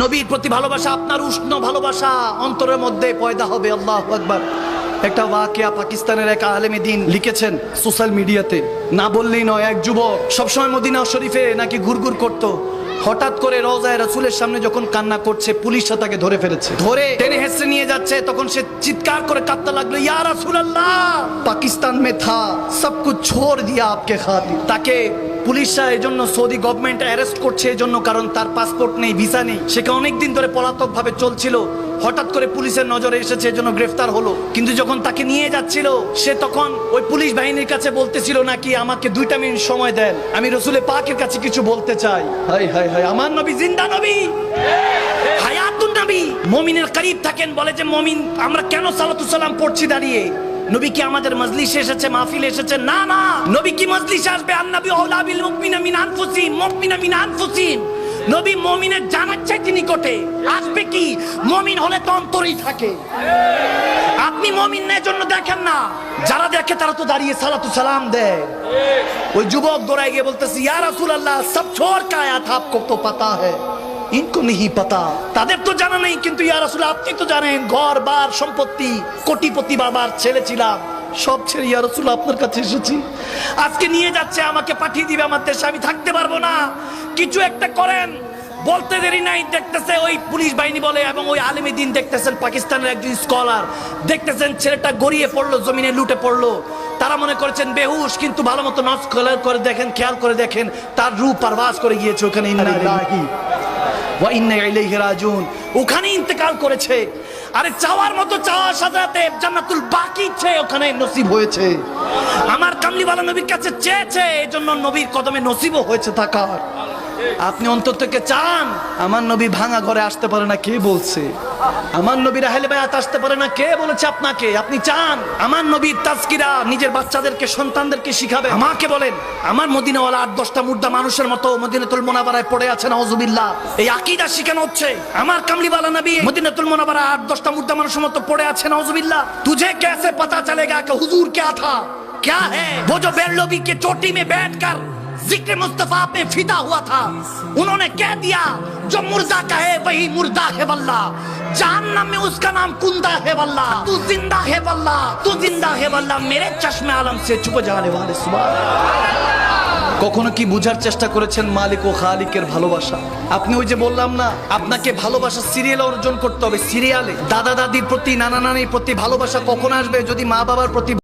নবীর প্রতি ভালোবাসা, আপনার উষ্ণ ভালোবাসা অন্তরের মধ্যে পয়দা হবে, আল্লাহ একবার একটা ওয়াকিয়া পাকিস্তানের এক আলেমে দিন লিখেছেন সোশ্যাল মিডিয়াতে। না বললেই নয়, এক যুবক সবসময় মদিনা শরীফে নাকি ঘুরঘুর করতো। হঠাৎ করে রোজায় রসুলের সামনে যখন কান্না করছে পুলিশরা তাকে ধরে ফেলেছে। ধরে টেনে হেসে নিয়ে যাচ্ছে, তখন সে চিৎকার করে কাঁদতে লাগল, ইয়া রাসূলুল্লাহ! পাকিস্তান মে থা, সব কুছ ছোড় দিয়া আপকে খাতির। তাকে পুলিশরা এই জন্য সৌদি গভর্নমেন্ট অ্যারেস্ট করছে এই জন্য কারণ তার পাসপোর্ট নেই ভিসা নেই। সেকে অনেক দিন ধরে পলাতক ভাবে চলছিল। হঠাৎ করে পুলিশের নজরে এসেছে এই জন্য গ্রেফতার হলো। কিন্তু যখন তাকে নিয়ে যাচ্ছিল, সে তখন ওই পুলিশ বাহিনীর কাছে বলতেছিল নাকি, আমাকে দুইটা মিনিট সময় দেন, আমি রসুলে পাকের কাছে কিছু বলতে চাই। হাই হাই হাই আমার নবী জিন্দা নবী। হায়াতুন নবী। মমিনের থাকেন, বলে যে, মমিন, আমরা কেন পড়ছি দাঁড়িয়ে? নবী কি আমাদের মজলিসে এসেছে, মাহফিলে এসেছে? না না। নবী কি মজলিসে আসবে? আর নবী আউলা বিল মিন আনফুসিহিম মুমিনা মিন নবী মুমিনের জানার চাইতে নিকটে আসবে কি? মমিন হলে তো অন্তরেই থাকে। আপনি মমিন না জন্য দেখেন না। যারা দেখে তারা তো দাঁড়িয়ে সালাতু সালাম দেয়। ওই যুবক দৌড়ায় গিয়ে বলতেছি ইয়ার রাসুল আল্লাহ সব ছোর কায়া থা আপকো তো পাতা হ্যায় ইনকো নেই পাতা। তাদের তো জানা নেই, কিন্তু ইয়া রাসুল, আপনি তো জানেন, ঘর বার সম্পত্তি, কোটিপতি বাবার ছেলে ছিলাম। সব ছেড়ে ইয়া রাসুল, আপনার কাছে এসেছি। আজকে নিয়ে যাচ্ছে, আমাকে পাঠিয়ে দিবে আমার দেশে, আমি থাকতে পারব না। কিছু একটা করেন। বলতে দেরি নাই দেখতেছে ওই পুলিশ বাহিনী বলে এবং ওই আলেমী দিন দেখতেছেন পাকিস্তানের একজন স্কলার দেখতেছেন ছেলেটা গড়িয়ে পড়ল জমিনে লুটে পড়ল। তারা মনে করেছেন বেহুশ কিন্তু ভালো মতো নজ করে দেখেন খেয়াল করে দেখেন তার রূপ পারভাস করে গিয়েছে ওখানে। ওখানে ইন্তেকাল করেছে। আরে চাওয়ার মতো চাওয়ার সাথে সাথে জান্নাতুল বাকি চেয়ে ওখানে নসিব হয়েছে। আমার কামলিওয়ালা নবীর কাছে চেয়েছে এই জন্য নবীর কদমে নসিবও হয়েছে থাকার। আপনি অন্তর থেকে চান আমার নবী ভাঙা ঘরে আসতে পারে না কে বলছে আমার নবীর আহলে বায়াত আসতে পারে না কে বলেছে আপনাকে আপনি চান আমার নবীর তাজকিরা নিজের বাচ্চাদেরকে সন্তানদেরকে শিখাবে আমাকে বলেন আমার মদিনাওয়ালা আট দশটা মুর্দা মানুষের মতো মদিনাতুল মোনাবারায় পড়ে আছে নওজুবিল্লাহ এই আকিদা শিখানো হচ্ছে আমার কামলিওয়ালা নবী মদিনাতুল মোনাবারা আট দশটা মুর্দা মানুষের মতো পড়ে আছে নওজুবিল্লাহ तुझे कैसे पता चलेगा कि हुजूर क्या था क्या है वो जो बेरलोबी के चोटी में बैठकर जिक्र मुस्तफा पे फिदा हुआ था उन्होंने कह दिया जो मुर्दा का है वही मुर्दा है वल्ला जहन्नम में उसका नाम कुंदा है वल्ला तू जिंदा है वल्ला तू जिंदा है वल्ला मेरे चश्मे आलम से छुप जाने वाले सुबह কখনো কি বুঝার চেষ্টা করেছেন মালিক ও খালিকের ভালোবাসা আপনি ওই যে বললাম না আপনাকে ভালোবাসা সিরিয়াল অর্জন করতে হবে সিরিয়ালে দাদা দাদির প্রতি নানা নানির প্রতি ভালোবাসা কখন আসবে যদি মা বাবার প্রতি